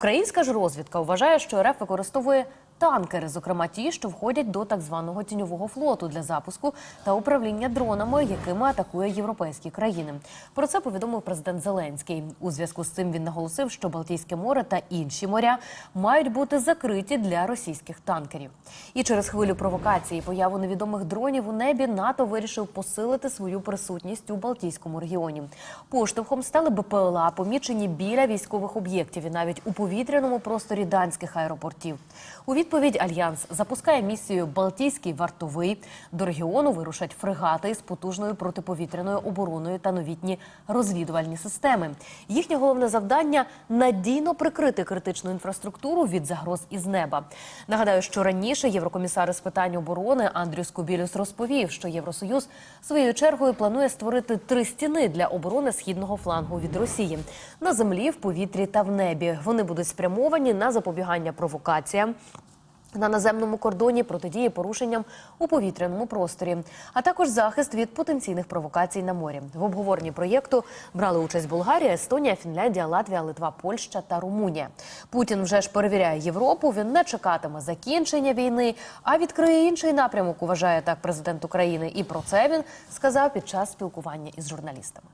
Українська ж розвідка вважає, що РФ використовує танкери, зокрема ті, що входять до так званого тіньового флоту для запуску та управління дронами, якими атакує європейські країни. Про це повідомив президент Зеленський. У зв'язку з цим він наголосив, що Балтійське море та інші моря мають бути закриті для російських танкерів. І через хвилю провокації появу невідомих дронів у небі НАТО вирішив посилити свою присутність у Балтійському регіоні. Поштовхом стали БПЛА, помічені біля військових об'єктів і навіть у повітряному просторі данських аеропортів. У відповідь альянс запускає місію Балтійський вартовий. До регіону вирушать фрегати з потужною протиповітряною обороною та новітні розвідувальні системи. Їхнє головне завдання надійно прикрити критичну інфраструктуру від загроз із неба. Нагадаю, що раніше єврокомісар з питань оборони Андрюс Кубілюс розповів, що Євросоюз своєю чергою планує створити три стіни для оборони східного флангу від Росії на землі, в повітрі та в небі. Вони будуть спрямовані на запобігання провокаціям. На наземному кордоні протидії порушенням у повітряному просторі, а також захист від потенційних провокацій на морі. В обговоренні проєкту брали участь Болгарія, Естонія, Фінляндія, Латвія, Литва, Польща та Румунія. Путін вже ж перевіряє Європу. Він не чекатиме закінчення війни, а відкриє інший напрямок. Вважає так президент України. І про це він сказав під час спілкування із журналістами.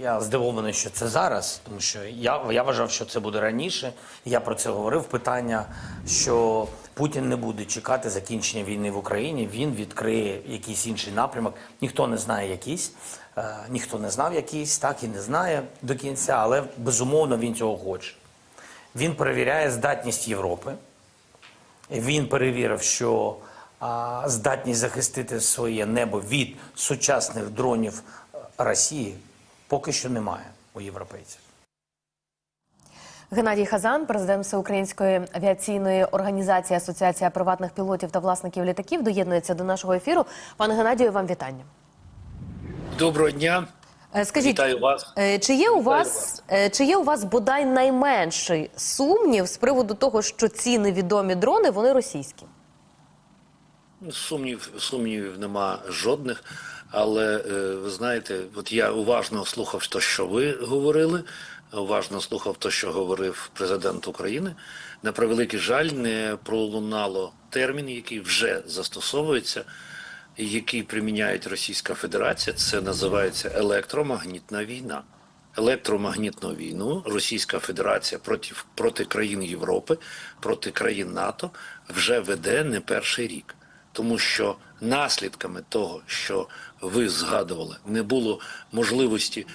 Я здивований, що це зараз, тому що я, я вважав, що це буде раніше. Я про це говорив. Питання, що Путін не буде чекати закінчення війни в Україні. Він відкриє якийсь інший напрямок. Ніхто не знає якийсь, е, ніхто не знав якийсь, так і не знає до кінця, але безумовно він цього хоче. Він перевіряє здатність Європи. Він перевірив, що а, здатність захистити своє небо від сучасних дронів е, Росії поки що немає у європейців. Геннадій Хазан, президент Всеукраїнської авіаційної організації Асоціація приватних пілотів та власників літаків, доєднується до нашого ефіру. Пане Геннадію, вам вітання. Доброго дня. Е, Скажіть, Вітаю вас. е, чи є у Вітаю вас, вас. е, чи є у вас бодай найменший сумнів з приводу того, що ці невідомі дрони вони російські? Сумнів, сумнівів нема жодних. Але е, ви знаєте, от я уважно слухав те, що ви говорили, уважно слухав те, що говорив президент України. На превеликий жаль, не пролунало термін, який вже застосовується, який приміняє Російська Федерація. Це називається електромагнітна війна. Електромагнітну війну Російська Федерація проти, проти країн Європи, проти країн НАТО вже веде не перший рік. Тому що наслідками того, що ви згадували, не було можливості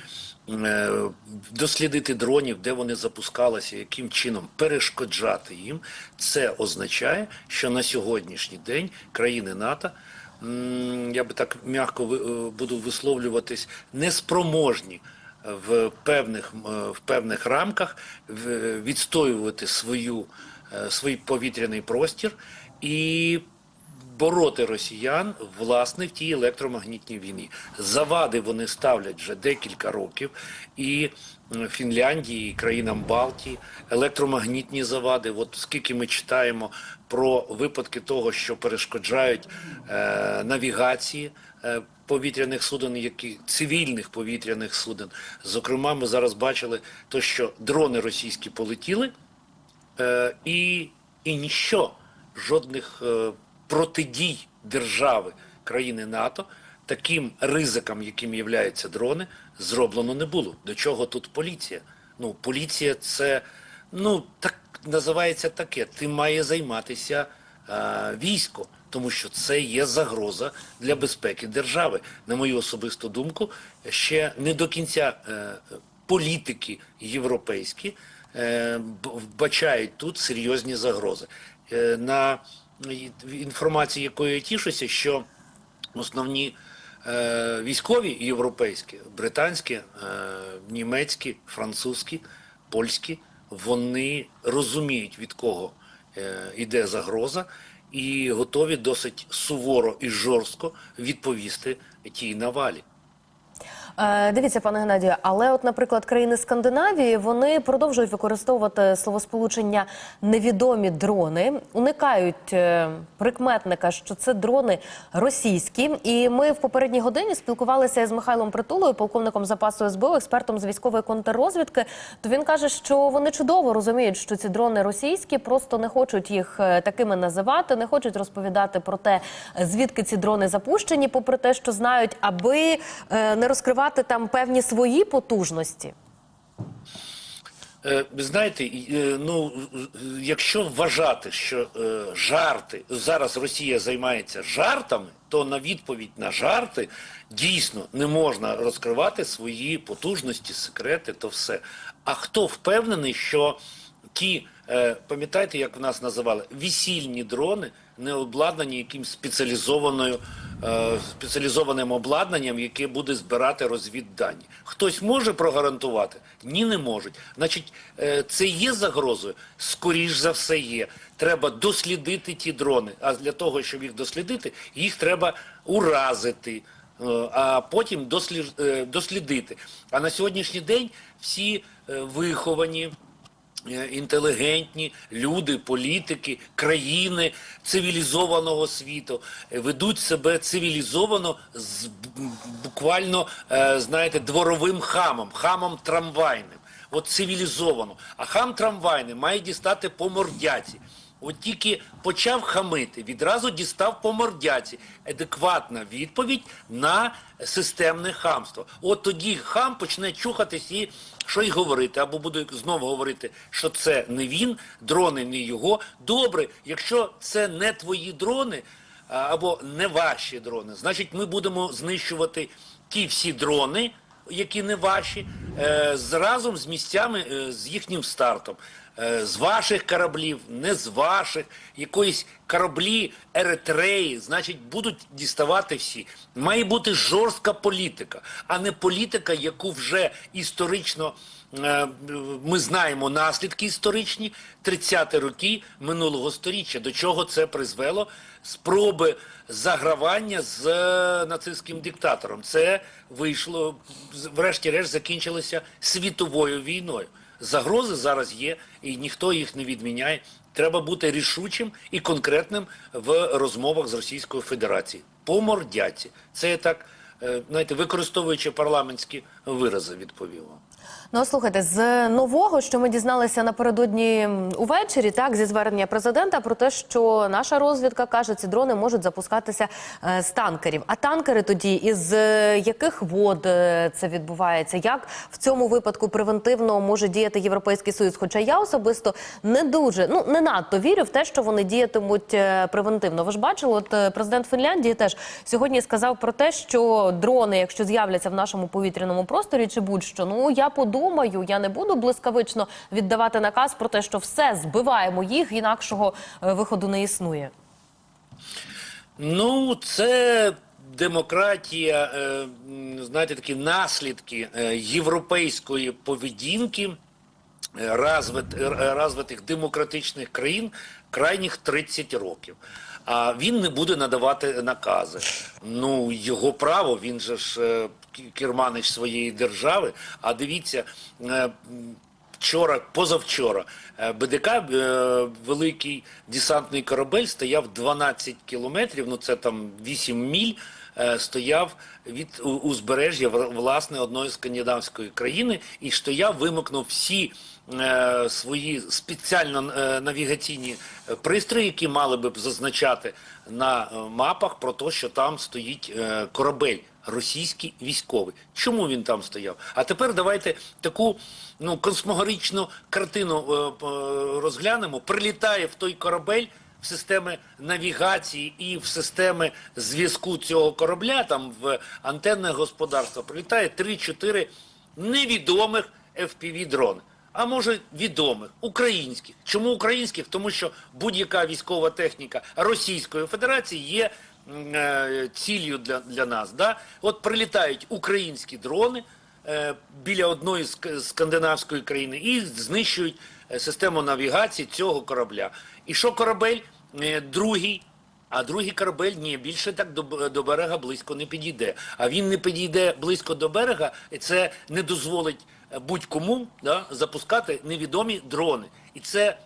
е, дослідити дронів, де вони запускалися, яким чином перешкоджати їм. Це означає, що на сьогоднішній день країни НАТО, я би так м'яко е, буду висловлюватись, неспроможні в певних, е, в певних рамках відстоювати свою, свій повітряний простір і бороти росіян власне в тій електромагнітній війні. Завади вони ставлять вже декілька років, і Фінляндії, країнам Балтії, електромагнітні завади. От скільки ми читаємо про випадки того, що перешкоджають е, навігації. е, Повітряних суден, які цивільних повітряних суден. Зокрема, ми зараз бачили то, що дрони російські полетіли, е, і, і ніщо, жодних е, протидій держави країни НАТО таким ризикам, яким являються дрони, зроблено не було. До чого тут поліція? Ну, поліція це ну так називається таке. Ти має займатися е, військо, тому що це є загроза для безпеки держави. На мою особисту думку, ще не до кінця е, політики європейські е, вбачають тут серйозні загрози. Е, на інформації, якою я тішуся, що основні е, військові європейські, британські, е, німецькі, французькі, польські, вони розуміють, від кого е, йде загроза, і готові досить суворо і жорстко відповісти тій навалі. Е, Дивіться, пане Геннадію, але от, наприклад, країни Скандинавії вони продовжують використовувати словосполучення невідомі дрони, уникають е, прикметника, що це дрони російські. І ми в попередній годині спілкувалися з Михайлом Притулою, полковником запасу СБУ, експертом з військової контррозвідки. То він каже, що вони чудово розуміють, що ці дрони російські, просто не хочуть їх е, такими називати, не хочуть розповідати про те, звідки ці дрони запущені, попри те, що знають, аби не розкривати там певні свої потужності. Е, ви знаєте, е, ну якщо вважати, що е, жарти зараз Росія займається жартами, то на відповідь на жарти дійсно не можна розкривати свої потужності, секрети, то все. А хто впевнений, що ті, пам'ятаєте, як в нас називали, весільні дрони не обладнані якимсь спеціалізованою е, спеціалізованим обладнанням, яке буде збирати розвіддані. Хтось може прогарантувати? Ні, не можуть. Значить, е, це є загрозою? Скоріш за все є. Треба дослідити ті дрони. А для того, щоб їх дослідити, їх треба уразити. е, А потім дослід, дослідити. А на сьогоднішній день всі виховані, інтелігентні люди, політики, країни цивілізованого світу е, ведуть себе цивілізовано з буквально, е, знаєте, дворовим хамом, хамом трамвайним. От цивілізовано. А хам трамвайний має дістати по мордяці. От тільки почав хамити, відразу дістав по мордяці. Адекватна відповідь на системне хамство. От тоді хам почне чухатись і що й говорити, або буду знову говорити, що це не він, дрони не його. Добре, якщо це не твої дрони, або не ваші дрони, значить ми будемо знищувати ті всі дрони, які не ваші, е, разом з місцями, е, з їхнім стартом. Е, з ваших кораблів, не з ваших, якоїсь кораблі Еретреї, значить, будуть діставати всі. Має бути жорстка політика, а не політика, яку вже історично е, ми знаємо наслідки історичні 30-ті роки минулого століття. До чого це призвело? Спроби загравання з е, нацистським диктатором. Це вийшло, врешті-решт, закінчилося світовою війною. Загрози зараз є, і ніхто їх не відміняє. Треба бути рішучим і конкретним в розмовах з Російською Федерацією. По мордяці. Це я так, е, знаєте, використовуючи парламентські вирази, відповів вам. Ну, слухайте, з нового, що ми дізналися напередодні увечері, так зі звернення президента про те, що наша розвідка каже, ці дрони можуть запускатися е, з танкерів. А танкери тоді із е, яких вод е, це відбувається? Як в цьому випадку превентивно може діяти Європейський Союз? Хоча я особисто не дуже ну не надто вірю в те, що вони діятимуть е, превентивно. Ви ж бачили, от президент Фінляндії теж сьогодні сказав про те, що дрони, якщо з'являться в нашому повітряному просторі, чи будь-що, ну я подумаю, я не буду блискавично віддавати наказ про те, що все збиваємо їх, інакшого е, виходу не існує. Ну, це демократія, е, знаєте, такі наслідки е, європейської поведінки розвит- розвитих демократичних країн крайніх 30 років. А він не буде надавати накази. Ну, його право, він же ж е, керманич своєї держави. А дивіться, е, Вчора, позавчора, е, БДК, великий десантний корабель, стояв 12 кілометрів, ну це там 8 міль, стояв від узбережжя власне одної скандинавської країни і стояв, вимикнув всі свої спеціально е, навігаційні е, пристрої, які мали би зазначати на е, мапах про те, що там стоїть е, корабель російський військовий. Чому він там стояв? А тепер давайте таку ну космогоричну картину е, розглянемо. Прилітає в той корабель в системи навігації і в системи зв'язку цього корабля, там в антенне господарство, прилітає 3-4 невідомих FPV дрони. А може відомих українських. Чому українських? Тому що будь-яка військова техніка Російської Федерації є е, ціллю для, для нас. Да? От прилітають українські дрони е, біля одної скандинавської країни і знищують е, систему навігації цього корабля. І що корабель е, другий А другий корабель ні, більше так до, до берега близько не підійде. А він не підійде близько до берега, і це не дозволить будь-кому да, запускати невідомі дрони. І це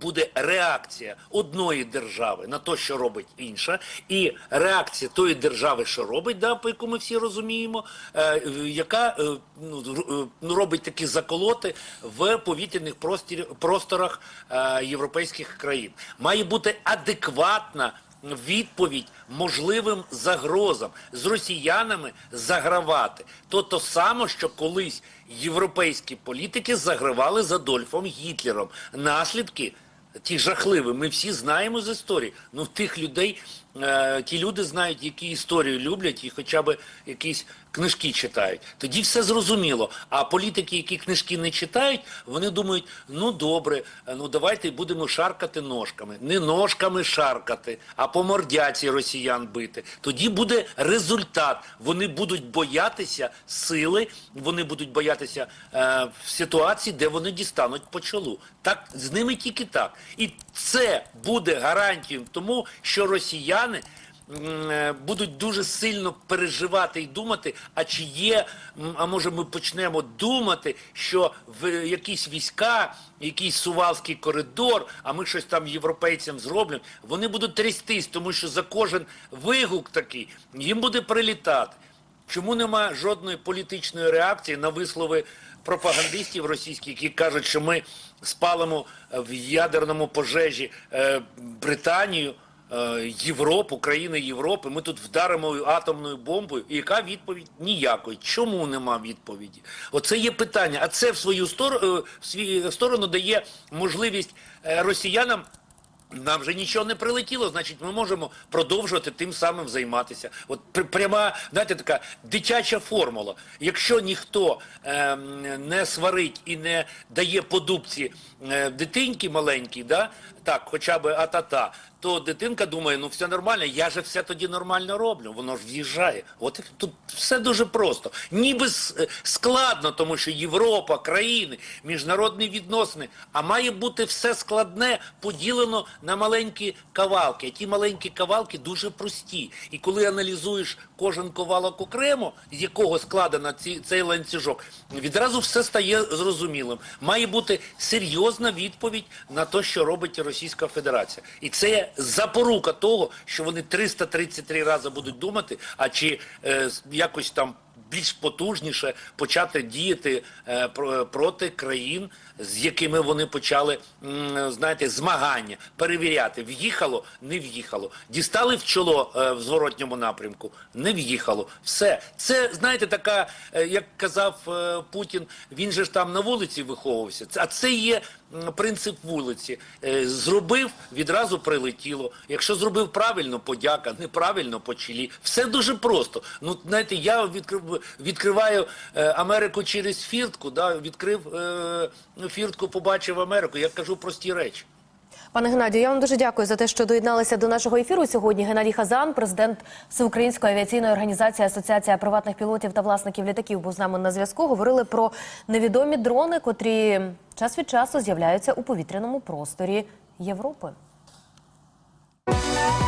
буде реакція одної держави на те, що робить інша, і реакція тої держави, що робить, да, по яку ми всі розуміємо, е, яка е, ну, е, ну, робить такі заколоти в повітряних простір, просторах е, європейських країн. Має бути адекватна відповідь можливим загрозам з росіянами загравати. То то саме, що колись європейські політики загравали з Адольфом Гітлером. Наслідки ті жахливі. Ми всі знаємо з історії. Ну тих людей, е, ті люди знають, які історію люблять, і хоча б якісь книжки читають. Тоді все зрозуміло. А політики, які книжки не читають, вони думають: ну добре, ну давайте будемо шаркати ножками. Не ножками шаркати, а по мордяці росіян бити. Тоді буде результат. Вони будуть боятися сили, вони будуть боятися е, в ситуації, де вони дістануть по чолу. Так з ними тільки так. І це буде гарантією тому, що росіяни будуть дуже сильно переживати і думати, а чи є, а може ми почнемо думати, що в якісь війська, якийсь сувалський коридор, а ми щось там європейцям зробимо, вони будуть трястись, тому що за кожен вигук такий їм буде прилітати. Чому немає жодної політичної реакції на вислови пропагандистів російських, які кажуть, що ми спалимо е, в ядерному пожежі е, Британію, е, Європу, країни Європи, ми тут вдаримо атомною бомбою. І яка відповідь? Ніякої. Чому нема відповіді? Оце є питання. А це в свою сторону, в свою сторону дає можливість е, росіянам. Нам вже нічого не прилетіло, значить, ми можемо продовжувати тим самим займатися. От пр- пряма, знаєте, така дитяча формула. Якщо ніхто ем, не сварить і не дає по дубці е, дитинки маленькій, да, так, хоча б атата, то дитинка думає, ну все нормально, я же все тоді нормально роблю. Воно ж в'їжджає. От тут все дуже просто. Ніби е, складно, тому що Європа, країни, міжнародні відносини, а має бути все складне, поділено на маленькі кавалки. А ті маленькі кавалки дуже прості. І коли аналізуєш кожен ковалок окремо, з якого складено ці, цей ланцюжок, відразу все стає зрозумілим. Має бути серйозна відповідь на те, що робить Російська Федерація. І це запорука того, що вони 333 рази будуть думати, а чи е, якось там більш потужніше почати діяти е, про- проти країн, з якими вони почали м, знаєте, змагання, перевіряти, в'їхало, не в'їхало. Дістали в чоло е, в зворотньому напрямку, не в'їхало. Все. Це, знаєте, така, е, як казав е, Путін, він же ж там на вулиці виховувався. А це є принцип вулиці. Е, Зробив, відразу прилетіло. Якщо зробив правильно, подяка, неправильно по чолі. Все дуже просто. Ну, знаєте, я відкрив, відкриваю е, Америку через фіртку, да, відкрив е, фіртку, побачив Америку. Я кажу прості речі. Пане Геннадію, я вам дуже дякую за те, що доєдналися до нашого ефіру сьогодні. Геннадій Хазан, президент Всеукраїнської авіаційної організації Асоціація приватних пілотів та власників літаків, був з нами на зв'язку. Говорили про невідомі дрони, котрі час від часу з'являються у повітряному просторі Європи.